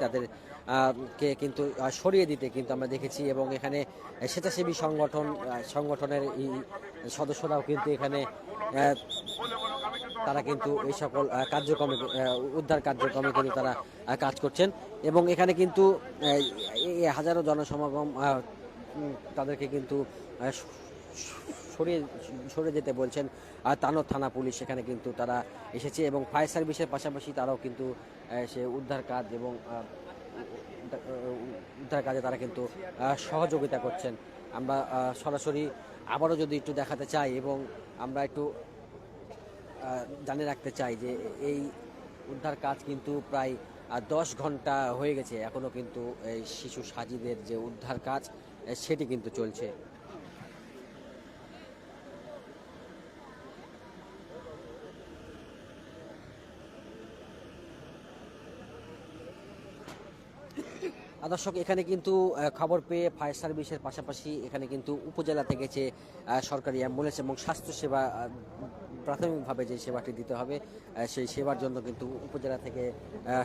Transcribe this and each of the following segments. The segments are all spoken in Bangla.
তাদের কে কিন্তু সরিয়ে দিতে কিন্তু আমরা দেখেছি এবং এখানে স্বেচ্ছাসেবী সংগঠন সংগঠনের সদস্যরাও কিন্তু এখানে তারা কিন্তু এই সকল কার্যক্রমে উদ্ধার কার্যক্রমে কিন্তু তারা কাজ করছেন এবং এখানে কিন্তু হাজারো জনসমাগম তাদেরকে কিন্তু সরিয়ে সরে যেতে বলছেন আর তানো থানা পুলিশ। সেখানে কিন্তু তারা এসেছে এবং ফায়ার সার্ভিসের পাশাপাশি তারাও কিন্তু সে উদ্ধার কাজ এবং উদ্ধার কাজে তারা কিন্তু সহযোগিতা করছেন। আমরা সরাসরি আবারও যদি একটু দেখাতে চাই এবং আমরা একটু জানিয়ে রাখতে চাই যে এই উদ্ধার কাজ কিন্তু প্রায় দশ ঘণ্টা হয়ে গেছে। এখনও কিন্তু এই শিশু সাজিদের যে উদ্ধার কাজ সেটি কিন্তু চলছে। দর্শক, এখানে কিন্তু খবর পেয়ে ফায়ার সার্ভিসের পাশাপাশি এখানে কিন্তু উপজেলা থেকে যে সরকারি অ্যাম্বুলেন্স এবং স্বাস্থ্যসেবা প্রাথমিকভাবে যে সেবাটি দিতে হবে সেই সেবার জন্য কিন্তু উপজেলা থেকে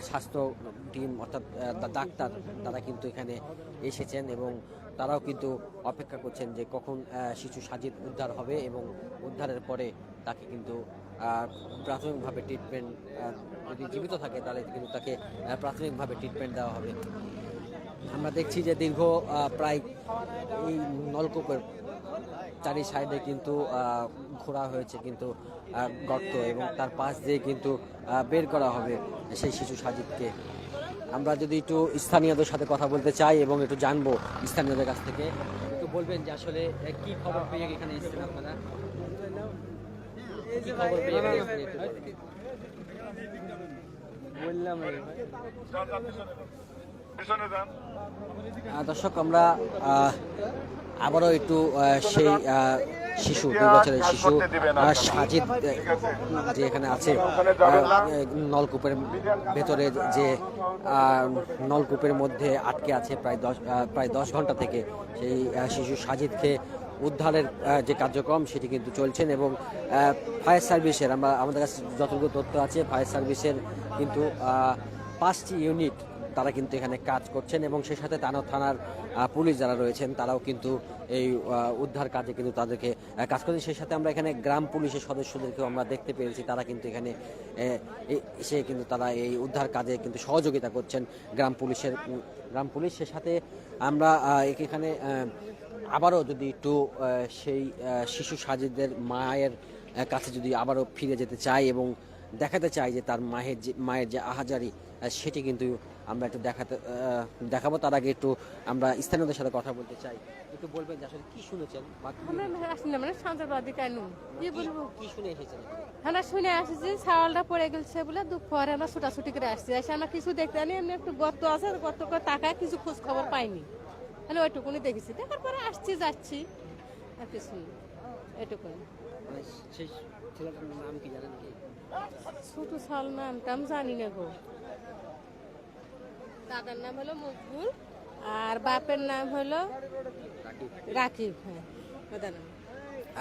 স্বাস্থ্য টিম অর্থাৎ ডাক্তার তারা কিন্তু এখানে এসেছেন এবং তারাও কিন্তু অপেক্ষা করছেন যে কখন শিশু সাজিদ উদ্ধার হবে এবং উদ্ধারের পরে তাকে কিন্তু প্রাথমিকভাবে ট্রিটমেন্ট যদি জীবিত থাকে, তাহলে কিন্তু তাকে প্রাথমিকভাবে ট্রিটমেন্ট দেওয়া হবে। আমরা দেখছি যে দীর্ঘ প্রায় এই নলকূপের চারি সাইডে কিন্তু ঘোরা হয়েছে কিন্তু গর্ত এবং তার পাশ দিয়ে কিন্তু বের করা হবে সেই শিশু সাজিদকে। আমরা যদি একটু স্থানীয়দের সাথে কথা বলতে চাই এবং একটু জানব স্থানীয়দের কাছ থেকে, একটু বলবেন যে আসলে কি খবর পেয়ে এখানে এসেছেন আপনারা? কি খবর? বললাম দর্শক আমরা আবারও একটু সেই শিশু দুই বছরের শিশু সাজিদ যে এখানে আছে নলকূপের ভেতরে যে নলকূপের মধ্যে আটকে আছে প্রায় দশ প্রায় দশ ঘণ্টা থেকে সেই শিশু সাজিদকে উদ্ধারের যে কার্যক্রম সেটি কিন্তু চলছেন এবং ফায়ার সার্ভিসের, আমরা আমাদের কাছে যতটুকু তথ্য আছে, ফায়ার সার্ভিসের কিন্তু পাঁচটি ইউনিট তারা কিন্তু এখানে কাজ করছেন এবং সেই সাথে তানো থানার পুলিশ যারা রয়েছেন তারাও কিন্তু এই উদ্ধার কাজে কিন্তু তাদেরকে কাজ করছেন। সেই সাথে আমরা এখানে গ্রাম পুলিশের সদস্যদেরকেও আমরা দেখতে পেয়েছি, তারা কিন্তু এখানে এসে কিন্তু তারা এই উদ্ধার কাজে কিন্তু সহযোগিতা করছেন গ্রাম পুলিশের গ্রাম পুলিশের সাথে আমরা এখানে আবারও যদি একটু সেই শিশু সাজিদের মায়ের কাছে যদি আবারও ফিরে যেতে চাই এবং দেখাতে চাই যে তার মায়ের যে মায়ের যে আহাজারি সেটি কিন্তু আমরা একটু দেখাতে দেখাবো। তার আগে একটু আমরা স্থানীয়দের সাথে কথা বলতে চাই। একটু বলবেন যে আসলে কি শুনেছেন? আমরা না মানে সন্ত্রাসবাদী কেন কি বলব? কি শুনে এসেছেন? আমরা শুনে আসছি ছাওয়ালটা পড়ে গেছে বলে দুঃখ দুপুরে আমরা ছুটাছুটি করে আসছি। এসে আমরা কিছু দেখতে জানি এমনি একটু গর্ত আছে গর্ত করে তাকায় কিছু খোঁজ খবর পাইনি। মানে ওইটুকুনি দেখেছি। দেখার পরে আসছি যাচ্ছি। আর কিছু এটুকুনি। মানে ছেলেটার নাম কি জানেন কি? ছোট নামটা আমি জানি না গো। দাদার নাম হলো মকবুল। আর বাপের নাম হলো রাকিব। হ্যাঁ। দাদার নাম।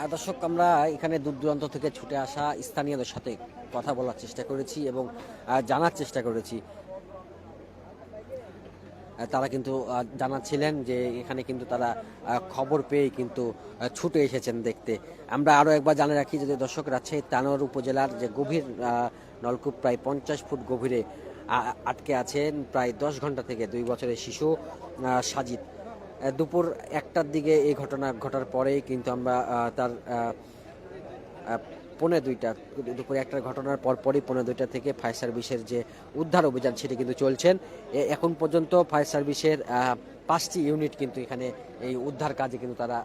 আর দর্শক আমরা এখানে দূর দূরান্ত থেকে ছুটে আসা স্থানীয়দের সাথে কথা বলার চেষ্টা করেছি এবং জানার চেষ্টা করেছি। তারা কিন্তু জানাচ্ছিলেন যে এখানে কিন্তু তারা খবর পেয়ে কিন্তু ছুটে এসেছেন দেখতে। আমরা আরও একবার জানে রাখি যদি দর্শক, রাজশাহী তানোর উপজেলার যে গভীর নলকূপ প্রায় পঞ্চাশ ফুট গভীরে আটকে আছেন প্রায় দশ ঘণ্টা থেকে দুই বছরের শিশু সাজিদ। দুপুর একটার দিকে এই ঘটনা ঘটার পরেই কিন্তু আমরা তার পৌনে দুইটা দুপুরে একটা ঘটনার পরপরই পৌনে দুইটা থেকে ফায়ার সার্ভিসের যে উদ্ধার অভিযান সেটি কিন্তু চলছেন। এখন পর্যন্ত ফায়ার সার্ভিসের পাঁচটি ইউনিট কিন্তু এখানে এই উদ্ধার কাজে কিন্তু তারা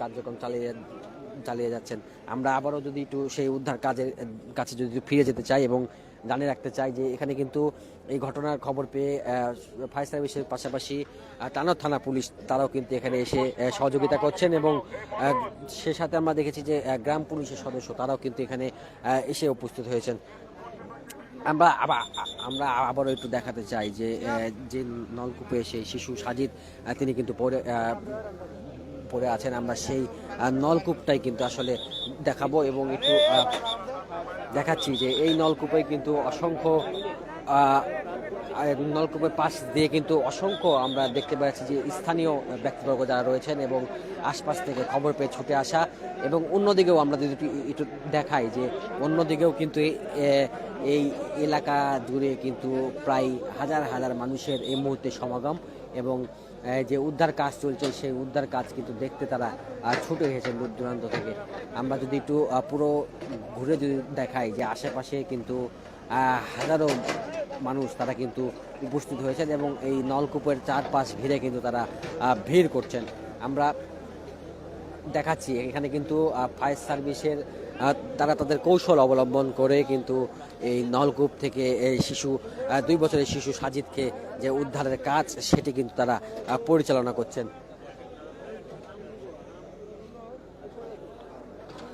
কার্যক্রম চালিয়ে চালিয়ে যাচ্ছেন। আমরা আবারও যদি একটু সেই উদ্ধার কাজের, কাছে যদি ফিরে যেতে চাই এবং জানিয়ে রাখতে চাই যে এখানে কিন্তু এই ঘটনার খবর পেয়ে ফায়ার সার্ভিসের পাশাপাশি টানা থানা পুলিশ তারাও কিন্তু এখানে এসে সহযোগিতা করছেন এবং সে সাথে আমরা দেখেছি যে গ্রাম পুলিশের সদস্য তারাও কিন্তু এখানে এসে উপস্থিত হয়েছেন। আমরা আবার আমরা আবারও একটু দেখাতে চাই যে যে নলকূপে সেই শিশু সাজিদ তিনি কিন্তু আহ, পড়ে আছেন। আমরা সেই নলকূপটাই কিন্তু আসলে দেখাবো এবং একটু দেখাচ্ছি যে এই নলকূপে কিন্তু অসংখ্য নলকূপের পাশ দিয়ে কিন্তু অসংখ্য আমরা দেখতে পাচ্ছি যে স্থানীয় ব্যক্তিবর্গ যারা রয়েছেন এবং আশপাশ থেকে খবর পেয়ে ছুটে আসা এবং অন্যদিকেও আমরা যদি একটু- দেখাই যে অন্যদিকেও কিন্তু এই এলাকা জুড়ে কিন্তু প্রায় হাজার হাজার মানুষের এই মুহূর্তে সমাগম এবং যে উদ্ধার কাজ চলছে, সেই উদ্ধার কাজ কিন্তু দেখতে তারা ছুটে এসেছেন দূর দূরান্ত থেকে। আমরা যদি একটু পুরো ঘুরে যদি দেখাই যে আশেপাশে কিন্তু হাজারো মানুষ তারা কিন্তু উপস্থিত হয়েছেন এবং এই নলকূপের চারপাশ ঘিরে কিন্তু তারা ভিড় করছেন। আমরা দেখাচ্ছি, এখানে কিন্তু ফায়ার সার্ভিসের তারা তাদের কৌশল অবলম্বন করে কিন্তু এই নলকূপ থেকে এই শিশু দুই বছরের শিশু সাজিদকে যে উদ্ধারের কাজ সেটি কিন্তু তারা পরিচালনা করছেন।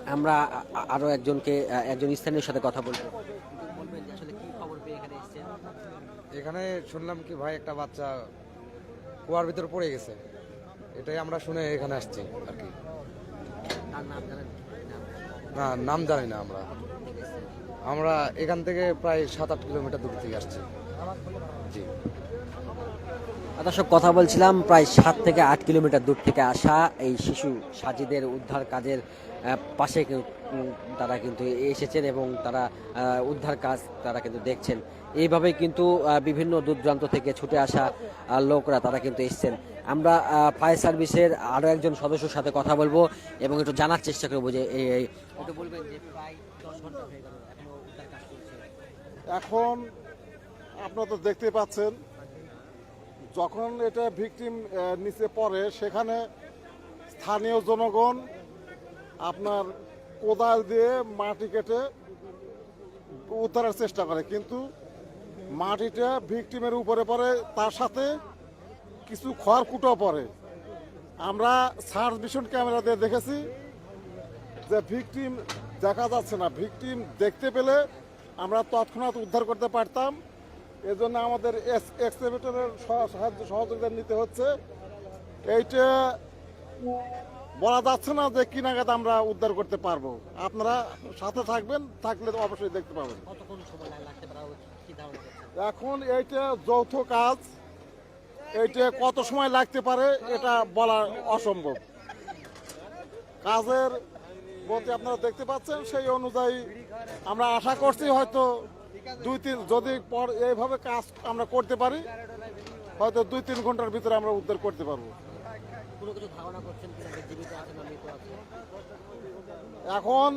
আমরা আ- আ- আরও একজনকে একজন স্থানীয় সাথে কথা বলব। এখানে শুনলাম কি ভাই একটা বাচ্চা কুয়ার ভিতর পড়ে গেছে। এটাই আমরা শুনে এখানে আসছি আর কি। তার নাম জানেন? না, নাম জানি না আমরা। আমরা এখান থেকে প্রায় সাত আট কিলোমিটার দূর থেকে আসছি। জি। দর্শক, কথা বলছিলাম, প্রায় সাত থেকে আট কিলোমিটার দূর থেকে আসা এই শিশু সাজিদের উদ্ধার কাজের পাশে তারা কিন্তু এসেছেন এবং তারা উদ্ধার কাজ তারা কিন্তু দেখছেন। এইভাবে কিন্তু বিভিন্ন দূর দূরান্ত থেকে ছুটে আসা লোকরা তারা কিন্তু এসছেন। আমরা ফায়ার সার্ভিসের আরও একজন সদস্যর সাথে কথা বলব এবং একটু জানার চেষ্টা করব যে এই এখন আপনারা তো দেখতে পাচ্ছেন, যখন এটা ভিকটিম নিচে পড়ে, সেখানে স্থানীয় জনগণ আপনার কোদাল দিয়ে মাটি কেটে উদ্ধারের চেষ্টা করে। কিন্তু মাটিটা ভিকটিমের উপরে পড়ে, তার সাথে কিছু খড়কুটো পড়ে আমরা সার্চ ভিশন ক্যামেরা দিয়ে দেখেছি যে ভিকটিম দেখা যাচ্ছে না। ভিকটিম দেখতে পেলে আমরা তৎক্ষণাৎ উদ্ধার করতে পারতাম। এজন্য আমাদের এক্সকেভেটরের সাহায্য সহযোগিতা নিতে হচ্ছে। এইটা বলা যাচ্ছে না যে কি নাগাদ আমরা উদ্ধার করতে পারব। আপনারা সাথে থাকবেন থাকলে তো অবশ্যই দেখতে পাবেন। এখন এইটা যৌথ কাজ। এইটা কত সময় লাগতে পারে এটা বলা অসম্ভব। কাজের বলতে আপনারা দেখতে পাচ্ছেন সেই অনুযায়ী আমরা আশা করছি হয়তো দুই তিন যদি পর এইভাবে কাজ আমরা করতে পারি হয়তো দুই তিন ঘণ্টার ভিতরে আমরা উদ্ধার করতে পারব। এখন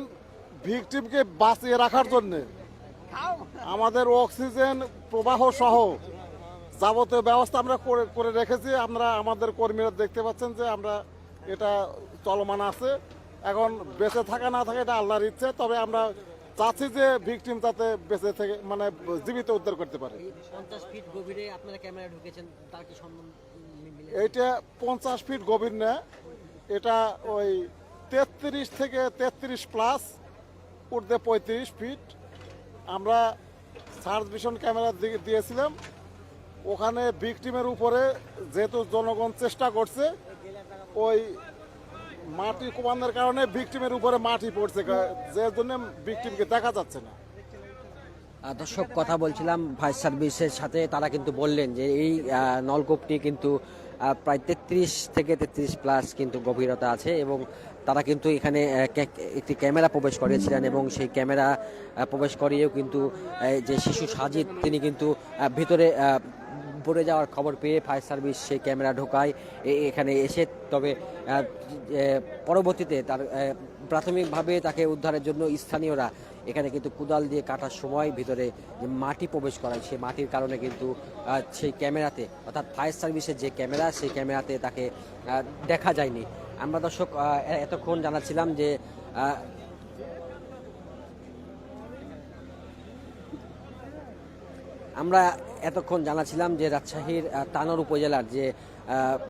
ভিকটিমকে বাঁচিয়ে রাখার জন্য আমাদের অক্সিজেন প্রবাহ সহ যাবতীয় ব্যবস্থা আমরা করে করে রেখেছি। আমরা আমাদের কর্মীরা দেখতে পাচ্ছেন যে আমরা এটা চলমান আছে। এখন বেঁচে থাকা না থাকা এটা আল্লাহর ইচ্ছে তবে আমরা চাচ্ছি যে ভিকটিম তাতে বেঁচে থেকে মানে জীবিত উদ্ধার করতে পারে। এই পঞ্চাশ ফিট গভীরে আপনারা ক্যামেরা ঢুকেছেন তার কি এইটা পঞ্চাশ ফিট গভীর না এটা ওই তেত্রিশ থেকে তেত্রিশ প্লাস উর্ধে পঁয়ত্রিশ ফিট আমরা সার্চ ভিশন ক্যামেরা দিয়েছিলাম ওখানে ভিকটিমের উপরে যেহেতু জনগণ চেষ্টা করছে, ওই মাটি কমানোর কারণে ভিকটিমের উপরে মাটি পড়ছে যে জন্য ভিকটিমকে দেখা যাচ্ছে না। দর্শক, কথা বলছিলাম ফায়ার সার্ভিসের সাথে, তারা কিন্তু বললেন যে এই নলকূপটি কিন্তু প্রায় তেত্রিশ থেকে তেত্রিশ প্লাস কিন্তু গভীরতা আছে এবং তারা কিন্তু এখানে একটি ক্যামেরা প্রবেশ করিয়েছিলেন এবং সেই ক্যামেরা প্রবেশ করিয়েও কিন্তু যে শিশু সাজিদ, তিনি কিন্তু ভিতরে পড়ে যাওয়ার খবর পেয়ে ফায়ার সার্ভিস সেই ক্যামেরা ঢোকায় এখানে এসে তবে পরবর্তীতে তার প্রাথমিকভাবে তাকে উদ্ধারের জন্য স্থানীয়রা এখানে কিন্তু কুদাল দিয়ে কাটার সময় ভিতরে যে মাটি প্রবেশ করায়, সেই মাটির কারণে কিন্তু সেই ক্যামেরাতে, অর্থাৎ ফায়ার সার্ভিসের যে ক্যামেরা, সেই ক্যামেরাতে তাকে দেখা যায়নি। আমরা দর্শক এতক্ষণ জানাচ্ছিলাম যে আমরা এতক্ষণ জানাছিলাম যে রাজশাহীর তানর উপজেলার যে